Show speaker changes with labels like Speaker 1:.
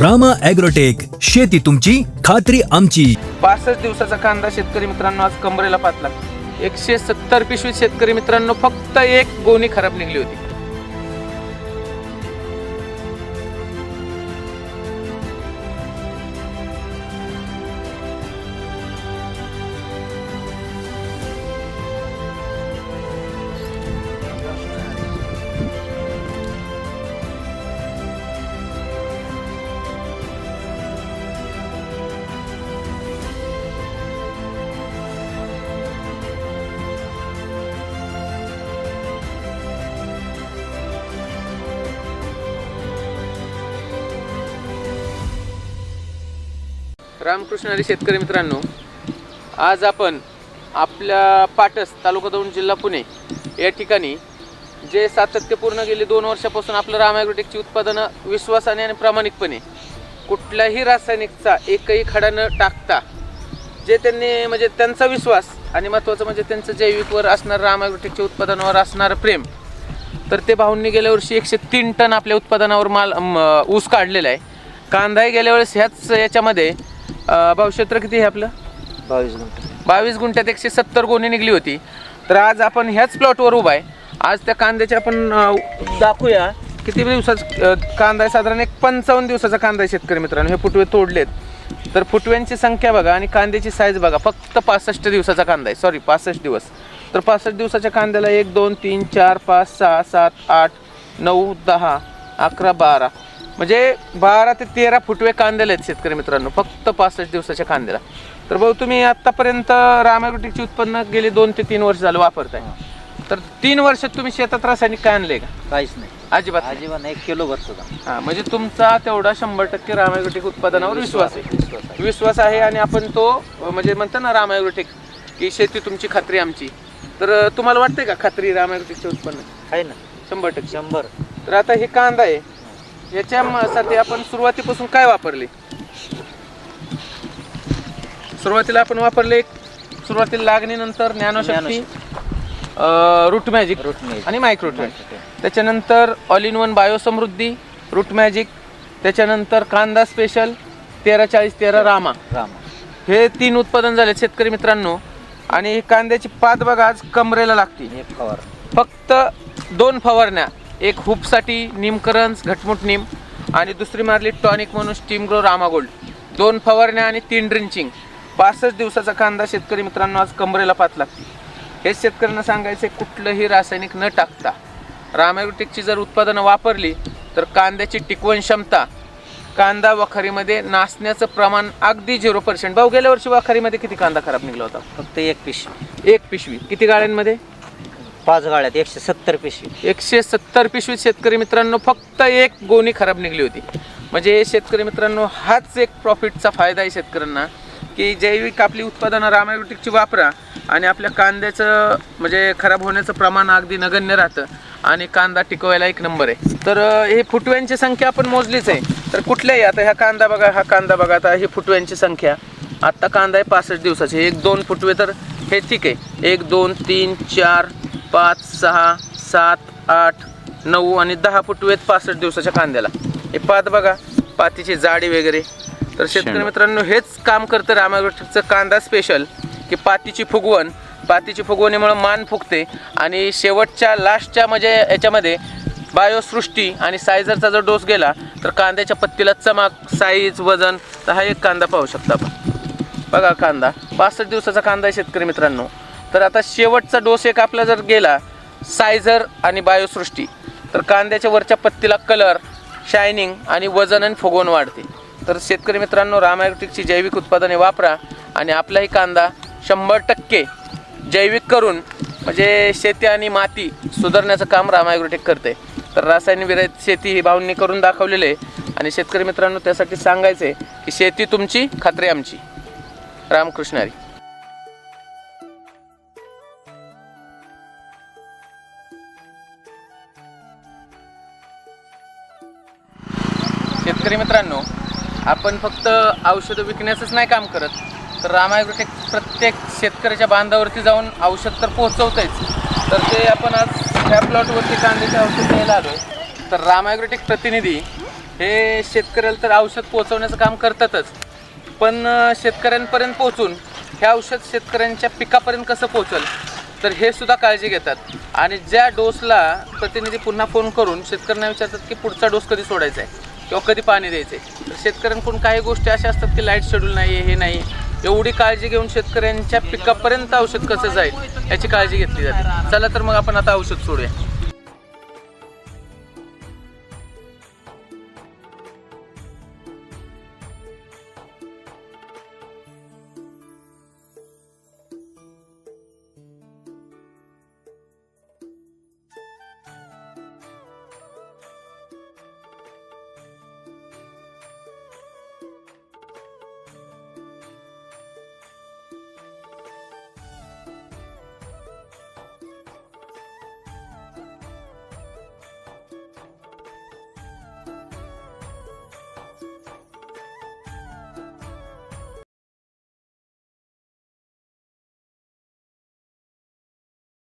Speaker 1: Rama agrotech शेती तुमची खात्री आमची.
Speaker 2: पासष्ट दिवसाचा कांदा शेतकरी मित्रांनो आज कमरेला पातला. एकशे सत्तर पिशवी शेतकरी मित्रांनो फक्त एक गोणी खराब निघली होती. रामकृष्ण आणि शेतकरी मित्रांनो आज आपण आपल्या पाटस तालुका दौंड जिल्हा पुणे या ठिकाणी जे सातत्यपूर्ण गेली दोन वर्षापासून आपलं रामायग्रोटेकची उत्पादनं विश्वासाने आणि प्रामाणिकपणे कुठल्याही रासायनिकचा एकही खडा न टाकता जे त्यांनी म्हणजे त्यांचा विश्वास आणि महत्त्वाचं म्हणजे त्यांचं जैविकवर असणारं रामायग्रोटेकच्या उत्पादनावर असणारं प्रेम तर ते भाऊंनी गेल्या वर्षी एकशे तीन टन आपल्या उत्पादनावर माल ऊस काढलेला आहे. कांदाही गेल्या वेळेस ह्याच याच्यामध्ये भाऊ क्षेत्र किती आहे आपलं?
Speaker 3: बावीस गुंठे.
Speaker 2: बावीस गुंठ्यात एकशे सत्तर गोणी निघली होती. तर आज आपण ह्याच प्लॉटवर उभा आहे. आज त्या कांद्याचे आपण अं, दाखवूया. किती दिवसाचा कांदा आहे? साधारण एक पंचावन्न दिवसाचा कांदा आहे शेतकरी मित्रांनो. हे फुटवे तोडलेत. तर फुटव्यांची संख्या बघा आणि कांद्याची साईज बघा. फक्त पासष्ट दिवसाचा कांदा आहे. सॉरी पासष्ट दिवस. तर पासष्ट दिवसाच्या कांद्याला एक दोन तीन चार पाच सहा सात आठ नऊ दहा अकरा बारा. म्हणजे बारा ते तेरा फुटवे कांद्याला आहेत शेतकरी मित्रांनो फक्त पासष्ट दिवसाच्या कांद्याला. तर भाऊ तुम्ही आतापर्यंत रामायग्रोटिकची उत्पन्न गेली दोन ते तीन वर्ष झालं वापरताय. तर तीन वर्षात तुम्ही शेतात रासायनिक काय आणलंय का?
Speaker 3: काहीच नाही.
Speaker 2: अजिबात नाही.
Speaker 3: अजिबात नाही, एक किलो भरत होता
Speaker 2: हा म्हणजे तुमचा तेवढा शंभर टक्के रामायग्रोटिक उत्पादनावर विश्वास आहे.
Speaker 3: विश्वास आहे.
Speaker 2: विश्वास आहे आणि आपण तो अं, म्हणजे म्हणतो ना रामायग्रोटिक की शेती तुमची खात्री आमची. तर अं, तुम्हाला वाटतंय का खात्री रामायग्रोटिकचे उत्पन्न?
Speaker 3: आहे ना
Speaker 2: शंभर टक्के.
Speaker 3: शंभर.
Speaker 2: तर आता हे कांदा आहे. याच्यासाठी आपण सुरुवातीपासून काय वापरले? सुरुवातीला आपण वापरले सुरुवातीला लागणीनंतर Gyanshakti root magic
Speaker 3: root magic.
Speaker 2: आणि मायक्रोट्रेन त्याच्यानंतर ऑल इन वन बायोसमृद्धी रूट मॅजिक त्याच्यानंतर कांदा स्पेशल तेरा चाळीस तेरा रामा.
Speaker 3: राम.
Speaker 2: हे तीन उत्पादन झाले शेतकरी मित्रांनो. आणि ही कांद्याची पात बघा आज कमरेला लागते.
Speaker 3: एक फवार.
Speaker 2: फक्त दोन फवारण्या. एक हुपसाठी निमकरंज घटमुट निम आणि दुसरी मारली टॉनिक म्हणून स्टीम ग्रो रामा गोल्ड दोन फवारण्या आणि तीन ड्रिंचिंग. पासष्ट दिवसाचा कांदा शेतकरी मित्रांनो आज कमरेला पात लागते. हेच शेतकऱ्यांना सांगायचे कुठलंही रासायनिक न टाकता. रामायग्रोटिकची जर उत्पादनं वापरली तर कांद्याची टिकवण क्षमता कांदा वखारीमध्ये नासण्याचं प्रमाण अगदी झिरो पर्सेंट भाऊ गेल्या वर्षी वखारीमध्ये किती कांदा खराब निघला होता?
Speaker 3: फक्त एक पिशवी.
Speaker 2: एक पिशवी. किती गाड्यांमध्ये
Speaker 3: पाच गाळ्यात एकशे सत्तर पिशवी.
Speaker 2: एकशे सत्तर पिशवीत शेतकरी मित्रांनो फक्त एक गोणी खराब निघली होती. म्हणजे शेतकरी मित्रांनो हाच एक प्रॉफिटचा फायदा आहे शेतकऱ्यांना की जैविक आपली उत्पादनं रामायोटिकची वापरा आणि आपल्या कांद्याचं म्हणजे खराब होण्याचं प्रमाण अगदी नगण्य राहतं आणि कांदा टिकवायला एक नंबर आहे. तर हे फुटव्यांची संख्या आपण मोजलीच आहे. तर कुठल्याही आता ह्या कांदा बघा हा कांदा बघा आता हे फुटव्यांची संख्या. आत्ता कांदा आहे पासष्ट दिवसाचे. एक दोन फुटवे तर हे ठीक आहे. एक दोन तीन चार पाच सहा सात आठ नऊ आणि दहा फुटवे आहेत पासष्ट दिवसाच्या कांद्याला. हे पात बघा पातीची जाडी वगैरे. तर शेतकरी मित्रांनो हेच काम करतं रामागोष्ठचं कांदा स्पेशल की पातीची फुगवण. पातीची फुगवणीमुळे मान फुगते आणि शेवटच्या लास्टच्या म्हणजे याच्यामध्ये बायोसृष्टी आणि सायझरचा जर डोस गेला तर कांद्याच्या पत्तीला चमक साईज वजन तर हा एक कांदा पाहू शकता आपण. बघा कांदा पासष्ट दिवसाचा कांदा आहे शेतकरी मित्रांनो. तर आता शेवटचा डोस एक आपला जर गेला सायझर आणि बायोसृष्टी तर कांद्याच्या वरच्या पत्तीला कलर शायनिंग आणि वजन आणि फुगवण वाढते. तर शेतकरी मित्रांनो रामायोटिकची जैविक उत्पादने वापरा आणि आपलाही कांदा शंभर टक्के जैविक करून म्हणजे शेती आणि माती सुधारण्याचं काम रामायग्रोटेक करते तर रासायनिक विरहित शेती ही भावनी करून दाखवलेली आहे आणि शेतकरी मित्रांनो त्यासाठी सांगायचे की शेती तुमची खात्री आमची. रामकृष्णारी शेतकरी मित्रांनो आपण फक्त औषधं विकण्याचंच नाही काम करत तर रामायग्रोटेक प्रत्येक शेतकऱ्याच्या बांधावरती जाऊन औषध तर पोहोचवतंच तर ते आपण आज ह्या प्लॉटवरती कांद्याचे औषध घ्यायला आलो आहे तर रामायग्रोटेक प्रतिनिधी हे शेतकऱ्याला तर औषध पोहोचवण्याचं काम करतातच पण शेतकऱ्यांपर्यंत पोहोचून हे औषध शेतकऱ्यांच्या पिकापर्यंत कसं पोहोचल तर हे सुद्धा काळजी घेतात. आणि ज्या डोसला प्रतिनिधी पुन्हा फोन करून शेतकऱ्यांना विचारतात की पुढचा डोस कधी सोडायचा आहे किंवा कधी पाणी द्यायचं आहे तर शेतकऱ्यांकडून काही गोष्टी अशा असतात की लाइट शेड्यूल नाही आहे हे नाही एवढी काळजी घेऊन शेतकऱ्यांच्या पिकापर्यंत औषध कसं जाईल याची काळजी घेतली जाते. चला तर मग आपण आता औषध सोडूया.